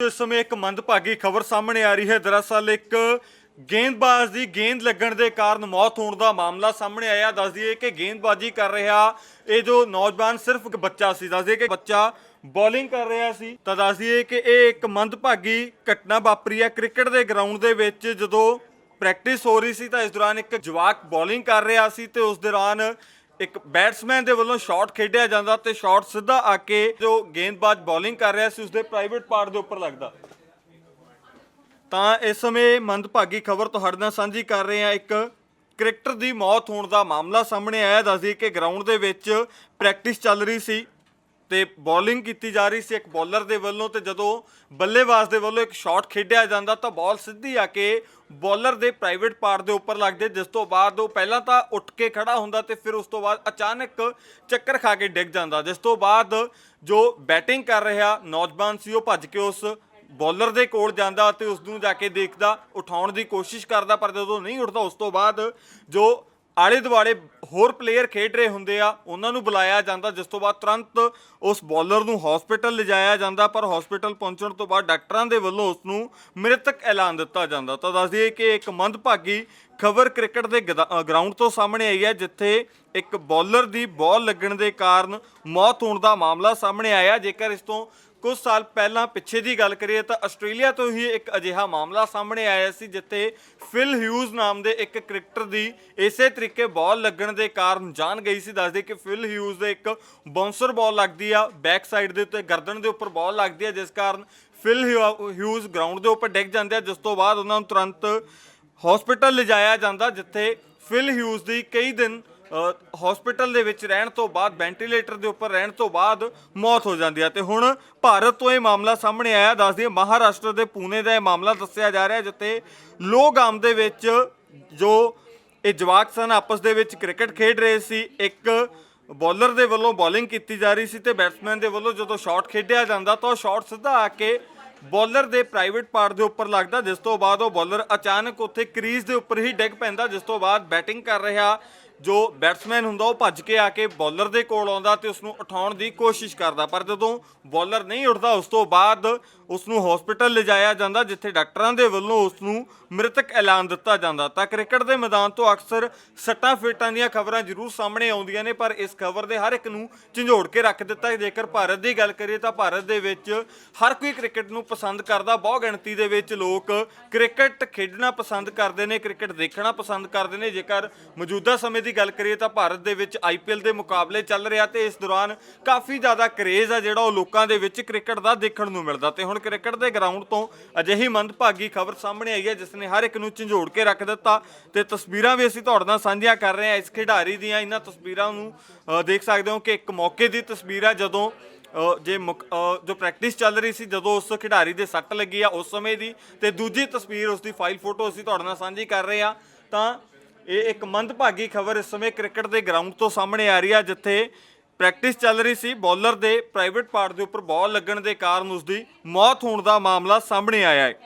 ਇਸ ਸਮੇਂ ਇੱਕ ਮੰਦਭਾਗੀ ਖਬਰ ਸਾਹਮਣੇ ਆ ਰਹੀ ਹੈ। ਦਰਅਸਲ ਇੱਕ ਗੇਂਦਬਾਜ਼ ਦੀ ਗੇਂਦ ਲੱਗਣ ਦੇ ਕਾਰਨ ਮੌਤ ਹੋਣ ਦਾ ਮਾਮਲਾ ਸਾਹਮਣੇ ਆਇਆ। ਦੱਸ ਦਈਏ ਕਿ ਗੇਂਦਬਾਜ਼ੀ ਕਰ ਰਿਹਾ ਇਹ ਜੋ ਨੌਜਵਾਨ ਸਿਰਫ ਇੱਕ ਬੱਚਾ ਸੀ। ਦੱਸ ਦਈਏ ਕਿ ਬੱਚਾ ਬੋਲਿੰਗ ਕਰ ਰਿਹਾ ਸੀ। ਤਾਂ ਦੱਸ ਦਈਏ ਕਿ ਇਹ ਇੱਕ ਮੰਦਭਾਗੀ ਘਟਨਾ ਵਾਪਰੀ ਹੈ। ਕ੍ਰਿਕਟ ਦੇ ਗਰਾਊਂਡ ਦੇ ਵਿੱਚ ਜਦੋਂ ਪ੍ਰੈਕਟਿਸ ਹੋ ਰਹੀ ਸੀ ਤਾਂ ਇਸ ਦੌਰਾਨ ਇੱਕ ਜਵਾਕ ਬੋਲਿੰਗ ਕਰ ਰਿਹਾ ਸੀ ਤੇ ਉਸ ਦੌਰਾਨ ਇੱਕ ਬੈਟਸਮੈਨ ਦੇ ਵੱਲੋਂ ਸ਼ਾਟ ਖੇਡਿਆ ਜਾਂਦਾ ਤੇ ਸ਼ਾਟ ਸਿੱਧਾ ਆ ਕੇ ਜੋ ਗੇਂਦਬਾਜ਼ ਬੋਲਿੰਗ ਕਰ ਰਿਹਾ ਸੀ, ਉਸਦੇ ਪ੍ਰਾਈਵੇਟ ਪਾਰਟ ਦੇ ਉੱਪਰ ਲੱਗਦਾ। ਤਾਂ ਇਸ ਸਮੇਂ ਮੰਦਭਾਗੀ ਖਬਰ ਤੁਹਾਡੇ ਨਾਲ ਸਾਂਝੀ ਕਰ ਰਹੇ ਹਾਂ। ਇੱਕ ਕ੍ਰਿਕਟਰ ਦੀ ਮੌਤ ਹੋਣ ਦਾ ਮਾਮਲਾ ਸਾਹਮਣੇ ਆਇਆ ਦੱਸਦੀ ਕਿ ਗਰਾਊਂਡ ਦੇ ਵਿੱਚ ਪ੍ਰੈਕਟਿਸ ਚੱਲ ਰਹੀ ਸੀ। ਤੇ ਬੋਲਿੰਗ ਕੀਤੀ ਜਾ ਰਹੀ ਸੀ ਇੱਕ ਬੋਲਰ ਦੇ ਵੱਲੋਂ ਤੇ ਜਦੋਂ ਬੱਲੇਬਾਜ਼ ਦੇ ਵੱਲੋਂ ਇੱਕ ਸ਼ਾਟ ਖੇਡਿਆ ਜਾਂਦਾ ਤਾਂ ਬਾਲ ਸਿੱਧੀ ਆ ਕੇ ਬੋਲਰ ਦੇ ਪ੍ਰਾਈਵੇਟ ਪਾਰਟ ਦੇ ਉੱਪਰ ਲੱਗਦੇ, ਜਿਸ ਤੋਂ ਬਾਅਦ ਉਹ ਪਹਿਲਾਂ ਤਾਂ ਉੱਠ ਕੇ ਖੜਾ ਹੁੰਦਾ ਤੇ ਫਿਰ ਉਸ ਤੋਂ ਬਾਅਦ ਅਚਾਨਕ ਚੱਕਰ ਖਾ ਕੇ ਡਿੱਗ ਜਾਂਦਾ, ਜਿਸ ਤੋਂ ਬਾਅਦ ਜੋ ਬੈਟਿੰਗ ਕਰ ਰਿਹਾ ਨੌਜਵਾਨ ਸੀ ਉਹ ਭੱਜ ਕੇ ਉਸ ਬੋਲਰ ਦੇ ਕੋਲ ਜਾਂਦਾ ਤੇ ਉਸ ਨੂੰ ਜਾ ਕੇ ਦੇਖਦਾ, ਉਠਾਉਣ ਦੀ ਕੋਸ਼ਿਸ਼ ਕਰਦਾ ਪਰ ਜਦੋਂ ਨਹੀਂ ਉੱਠਦਾ ਉਸ ਤੋਂ ਬਾਅਦ ਜੋ ਆਲੇ ਦੁਆਲੇ ਹੋਰ ਪਲੇਅਰ ਖੇਡ ਰਹੇ ਹੁੰਦੇ ਆ, ਉਹਨਾਂ ਨੂੰ ਬੁਲਾਇਆ ਜਾਂਦਾ, ਜਿਸ ਤੋਂ ਬਾਅਦ ਤੁਰੰਤ ਉਸ ਬੋਲਰ ਨੂੰ ਹਸਪੀਟਲ ਲਿਜਾਇਆ ਜਾਂਦਾ, ਪਰ ਹਸਪੀਟਲ ਪਹੁੰਚਣ ਤੋਂ ਬਾਅਦ ਡਾਕਟਰਾਂ ਦੇ ਵੱਲੋਂ ਉਸ ਨੂੰ ਮ੍ਰਿਤਕ ਐਲਾਨ ਦਿੱਤਾ ਜਾਂਦਾ। ਤਾਂ ਦੱਸ ਦਈਏ ਕਿ ਇੱਕ ਮੰਦਭਾਗੀ ਖਬਰ ਕ੍ਰਿਕਟ ਦੇ ਗਰਾਊਂਡ ਤੋਂ ਸਾਹਮਣੇ ਆਈ ਹੈ, ਜਿੱਥੇ ਇੱਕ ਬੋਲਰ ਦੀ ਬਾਲ ਲੱਗਣ ਦੇ ਕਾਰਨ ਮੌਤ ਹੋਣ ਦਾ ਮਾਮਲਾ ਸਾਹਮਣੇ ਆਇਆ। ਜੇਕਰ ਇਸ ਤੋਂ ਕੁਝ ਸਾਲ ਪਹਿਲਾਂ ਪਿੱਛੇ ਦੀ ਗੱਲ ਕਰੀਏ ਤਾਂ ਆਸਟ੍ਰੇਲੀਆ ਤੋਂ ਹੀ ਇੱਕ ਅਜਿਹਾ ਮਾਮਲਾ ਸਾਹਮਣੇ ਆਇਆ ਸੀ, ਜਿੱਥੇ ਫਿਲ ਹਿਊਜ਼ ਨਾਮ ਦੇ ਇੱਕ ਕ੍ਰਿਕਟਰ ਦੀ ਇਸੇ ਤਰੀਕੇ ਬਾਲ ਲੱਗਣ ਦੇ ਕਾਰਨ ਜਾਨ ਗਈ ਸੀ। ਦੱਸਦੇ ਕਿ ਫਿਲ ਹਿਊਜ਼ ਦੇ ਇੱਕ ਬਾਉਂਸਰ ਬਾਲ ਲੱਗਦੀ ਆ, ਬੈਕ ਸਾਈਡ ਦੇ ਉੱਤੇ ਗਰਦਨ ਦੇ ਉੱਪਰ ਬਾਲ ਲੱਗਦੀ ਆ, ਜਿਸ ਕਾਰਨ ਫਿਲ ਹਿਊ- ਹਿਊਜ਼ ਗਰਾਊਂਡ ਦੇ ਉੱਪਰ ਡਿੱਗ ਜਾਂਦੇ ਆ। ਜਿਸ ਤੋਂ ਬਾਅਦ ਉਹਨਾਂ ਨੂੰ ਤੁਰੰਤ ਹਸਪੀਟਲ ਲਿਜਾਇਆ ਜਾਂਦਾ, ਜਿੱਥੇ ਫਿਲ ਹਿਊਜ਼ ਦੀ ਕਈ ਦਿਨ ਹਸਪੀਟਲ ਦੇ ਵਿੱਚ ਰਹਿਣ ਤੋਂ ਬਾਅਦ ਵੈਂਟੀਲੇਟਰ ਦੇ ਉੱਪਰ ਰਹਿਣ ਤੋਂ ਬਾਅਦ ਮੌਤ ਹੋ ਜਾਂਦੀ ਹੈ। ਤੇ ਹੁਣ ਭਾਰਤ ਤੋਂ ਇਹ ਮਾਮਲਾ ਸਾਹਮਣੇ ਆਇਆ। ਦੱਸਦੀ ਮਹਾਰਾਸ਼ਟਰ ਦੇ ਪੂਨੇ ਦਾ ਇਹ ਮਾਮਲਾ ਦੱਸਿਆ ਜਾ ਰਿਹਾ, ਜਿੱਥੇ ਲੋਗਾਮ ਦੇ ਵਿੱਚ ਜੋ ਇਹ ਜਵਾਕ ਸਨ, ਆਪਸ ਦੇ ਵਿੱਚ ਕ੍ਰਿਕਟ ਖੇਡ ਰਹੇ ਸੀ। ਇੱਕ ਬੋਲਰ ਦੇ ਵੱਲੋਂ ਬੋਲਿੰਗ ਕੀਤੀ ਜਾ ਰਹੀ ਸੀ ਤੇ ਬੈਟਸਮੈਨ ਦੇ ਵੱਲੋਂ ਜਦੋਂ ਸ਼ਾਟ ਖੇਡਿਆ ਜਾਂਦਾ, ਤਾਂ ਉਹ ਸ਼ਾਟ ਸਿੱਧਾ ਆ ਕੇ ਬੋਲਰ ਦੇ ਪ੍ਰਾਈਵੇਟ ਪਾਰਟ ਦੇ ਉੱਪਰ ਲੱਗਦਾ, ਜਿਸ ਤੋਂ ਬਾਅਦ ਉਹ ਬੋਲਰ ਅਚਾਨਕ ਉੱਥੇ ਕ੍ਰੀਜ਼ ਦੇ ਉੱਪਰ ਹੀ ਡਿੱਗ ਪੈਂਦਾ, ਜਿਸ ਤੋਂ ਬਾਅਦ ਬੈਟਿੰਗ ਕਰ ਰਿਹਾ। ਜੋ ਬੈਟਸਮੈਨ ਹੁੰਦਾ, ਉਹ ਭੱਜ ਕੇ ਆ ਕੇ ਬੋਲਰ ਦੇ ਕੋਲ ਆਉਂਦਾ ਤੇ ਉਸ ਨੂੰ ਉਠਾਉਣ ਦੀ ਕੋਸ਼ਿਸ਼ ਕਰਦਾ। ਪਰ ਜਦੋਂ ਬੋਲਰ ਨਹੀਂ ਉੱਠਦਾ, ਉਸ ਤੋਂ ਬਾਅਦ ਉਸ ਨੂੰ ਹਸਪੀਟਲ ਲਿਜਾਇਆ ਜਾਂਦਾ, ਜਿੱਥੇ ਡਾਕਟਰਾਂ ਦੇ ਵੱਲੋਂ ਉਸ ਨੂੰ ਮ੍ਰਿਤਕ ਐਲਾਨ ਦਿੱਤਾ ਜਾਂਦਾ। ਤਾਂ ਕ੍ਰਿਕਟ ਦੇ ਮੈਦਾਨ ਤੋਂ ਅਕਸਰ ਸੱਟਾਂ ਫੇਟਾਂ ਦੀਆਂ ਖਬਰਾਂ ਜ਼ਰੂਰ ਸਾਹਮਣੇ ਆਉਂਦੀਆਂ ਨੇ, ਪਰ ਇਸ ਖਬਰ ਦੇ ਹਰ ਇੱਕ ਨੂੰ ਝੰਜੋੜ ਕੇ ਰੱਖ ਦਿੱਤਾ। ਜੇਕਰ ਭਾਰਤ ਦੀ ਗੱਲ ਕਰੀਏ ਤਾਂ ਭਾਰਤ ਦੇ ਵਿੱਚ ਹਰ ਕੋਈ ਕ੍ਰਿਕਟ ਨੂੰ ਪਸੰਦ ਕਰਦਾ। ਬਹੁ ਗਿਣਤੀ ਦੇ ਵਿੱਚ ਲੋਕ ਕ੍ਰਿਕਟ ਖੇਡਣਾ ਪਸੰਦ ਕਰਦੇ ਨੇ, ਕ੍ਰਿਕਟ ਦੇਖਣਾ ਪਸੰਦ ਕਰਦੇ ਨੇ। ਜੇਕਰ ਮੌਜੂਦਾ ਸਮੇਂ ਦੀ ਗੱਲ ਕਰੀਏ ਤਾਂ ਭਾਰਤ ਦੇ ਵਿੱਚ ਆਈਪੀਐਲ ਦੇ ਮੁਕਾਬਲੇ ਚੱਲ ਰਿਹਾ ਤੇ ਇਸ ਦੌਰਾਨ ਕਾਫੀ ਜ਼ਿਆਦਾ ਕਰੇਜ਼ ਆ ਜਿਹੜਾ ਉਹ ਲੋਕਾਂ ਦੇ ਵਿੱਚ ਕ੍ਰਿਕਟ ਦਾ ਦੇਖਣ ਨੂੰ ਮਿਲਦਾ ਤੇ ਹੁਣ ਕ੍ਰਿਕਟ ਦੇ ਗਰਾਊਂਡ ਤੋਂ ਅਜਿਹੀ ਮੰਦਭਾਗੀ ਖਬਰ ਸਾਹਮਣੇ ਆਈ ਹੈ ਜਿਸ ਨੇ ਹਰ ਇੱਕ ਨੂੰ ਝੰਜੋੜ ਕੇ ਰੱਖ ਦਿੱਤਾ ਤੇ ਤਸਵੀਰਾਂ ਵੀ ਅਸੀਂ ਤੁਹਾਡੇ ਨਾਲ ਸਾਂਝੀਆਂ ਕਰ ਰਹੇ ਹਾਂ। ਇਸ ਖਿਡਾਰੀ ਦੀਆਂ ਇਹਨਾਂ ਤਸਵੀਰਾਂ ਨੂੰ ਦੇਖ ਸਕਦੇ ਹੋ ਕਿ ਇੱਕ ਮੌਕੇ ਦੀ ਤਸਵੀਰ ਹੈ ਜਦੋਂ ਜੇ ਮੁਕ- ਜੋ ਪ੍ਰੈਕਟਿਸ ਚੱਲ ਰਹੀ ਸੀ ਜਦੋਂ ਉਸ ਖਿਡਾਰੀ ਦੇ ਸੱਟ ਲੱਗੀ ਆ ਉਸ ਸਮੇਂ ਦੀ ਤੇ ਦੂਜੀ ਤਸਵੀਰ ਉਸ ਦੀ ਫਾਈਲ ਫੋਟੋ ਅਸੀਂ ਤੁਹਾਡੇ ਨਾਲ ਸਾਂਝੀ ਕਰ ਰਹੇ ਹਾਂ। ਤਾਂ ਇਹ ਇੱਕ ਮੰਦਭਾਗੀ ਖਬਰ ਇਸ ਸਮੇਂ ਕ੍ਰਿਕਟ ਦੇ ਗਰਾਊਂਡ ਤੋਂ ਸਾਹਮਣੇ ਆ ਰਹੀ ਆ, ਜਿੱਥੇ ਪ੍ਰੈਕਟਿਸ ਚੱਲ ਰਹੀ ਸੀ। ਬੋਲਰ ਦੇ ਪ੍ਰਾਈਵੇਟ ਪਾਰਟ ਦੇ ਉੱਪਰ ਬਾਲ ਲੱਗਣ ਦੇ ਕਾਰਨ ਉਸ ਦੀ ਮੌਤ ਹੋਣ ਦਾ ਮਾਮਲਾ ਸਾਹਮਣੇ ਆਇਆ ਹੈ।